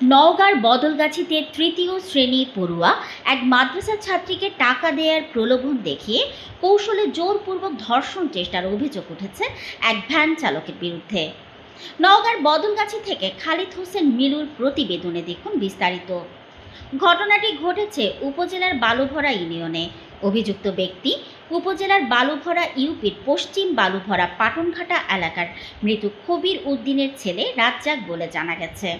নওগাঁর বদলগাছিতে তৃতীয় শ্রেণি পড়ুয়া এক মাদ্রাসার ছাত্রীকে টাকা দেওয়ার প্রলোভন দেখিয়ে কৌশলে জোরপূর্বক ধর্ষণ চেষ্টার অভিযোগ উঠেছে এক ভ্যান চালকের বিরুদ্ধে। নওগাঁর বদলগাছি থেকে খালিদ হোসেন মিলুর প্রতিবেদনে দেখুন বিস্তারিত। ঘটনাটি ঘটেছে উপজেলার বালুভরা ইউনিয়নে। অভিযুক্ত ব্যক্তি উপজেলার বালুভরা ইউপির পশ্চিম বালুভরা পাটনঘাটা এলাকার মৃত কবির উদ্দিনের ছেলে রাজ্জাক বলে জানা গেছে।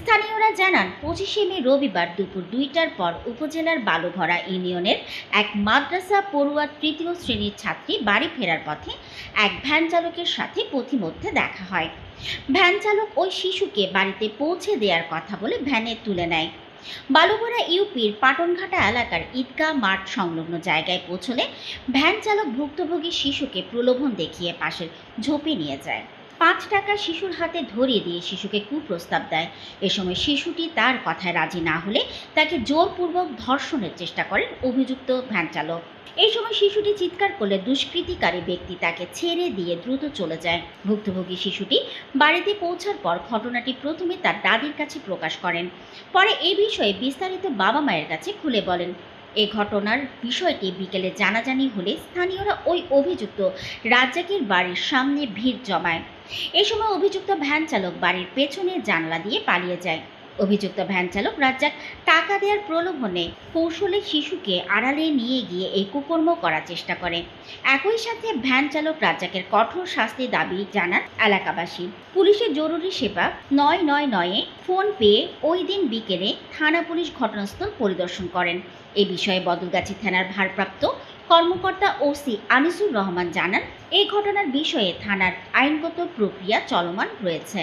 স্থানীয়রা জানান, পঁচিশে মে রবিবার দুপুর দুইটার পর উপজেলার বালুভরা ইউনিয়নের এক মাদ্রাসা পড়ুয়া তৃতীয় শ্রেণির ছাত্রী বাড়ি ফেরার পথে এক ভ্যান চালকের সাথে পথিমধ্যে দেখা হয়। ভ্যান চালক ওই শিশুকে বাড়িতে পৌঁছে দেওয়ার কথা বলে ভ্যানে তুলে নেয়। বালুভরা ইউপির পাটনঘাটা এলাকার ঈদগাহ মাঠ সংলগ্ন জায়গায় পৌঁছলে ভ্যান চালক ভুক্তভোগী শিশুকে প্রলোভন দেখিয়ে পাশের ঝোপে নিয়ে যায়। পাঁচ টাকা শিশুর হাতে ধরিয়ে দিয়ে শিশুকে কুপ্রস্তাব দেয়। এ সময় শিশুটি তার কথায় রাজি না হলে তাকে জোরপূর্বক ধর্ষণের চেষ্টা করেন অভিযুক্ত ভ্যান চালক। এই সময় শিশুটি চিৎকার করলে দুষ্কৃতিকারী ব্যক্তি তাকে ছেড়ে দিয়ে দ্রুত চলে যায়। ভুক্তভোগী শিশুটি বাড়িতে পৌঁছার পর ঘটনাটি প্রথমে তার দাদির কাছে প্রকাশ করেন। পরে এই বিষয়ে বিস্তারিত বাবা মায়ের কাছে খুলে বলেন। এ ঘটনার বিষয়টি বিকেলে জানাজানি হলে স্থানীয়রা ওই অভিযুক্ত রাজ্জাকের বাড়ির সামনে ভিড় জমায়। এ সময় অভিযুক্ত ভ্যান চালক বাড়ির পেছনে জানলা দিয়ে পালিয়ে যায়। অভিযুক্ত ভ্যান চালক রাজ্জাক টাকা দেওয়ার প্রলোভনে কৌশলে শিশুকে আড়ালে নিয়ে গিয়ে এই কুকর্ম করার চেষ্টা করে। একই সাথে ভ্যান চালক রাজ্জাকের কঠোর শাস্তি দাবি জানান এলাকাবাসী। পুলিশের জরুরি সেবা নয় নয় নয়ে ফোন পেয়ে ওই দিন বিকেলে থানা পুলিশ ঘটনাস্থল পরিদর্শন করেন। এ বিষয়ে বদলগাছি থানার ভারপ্রাপ্ত কর্মকর্তা ওসি আনিসুর রহমান জানান, এই ঘটনার বিষয়ে থানার আইনগত প্রক্রিয়া চলমান রয়েছে।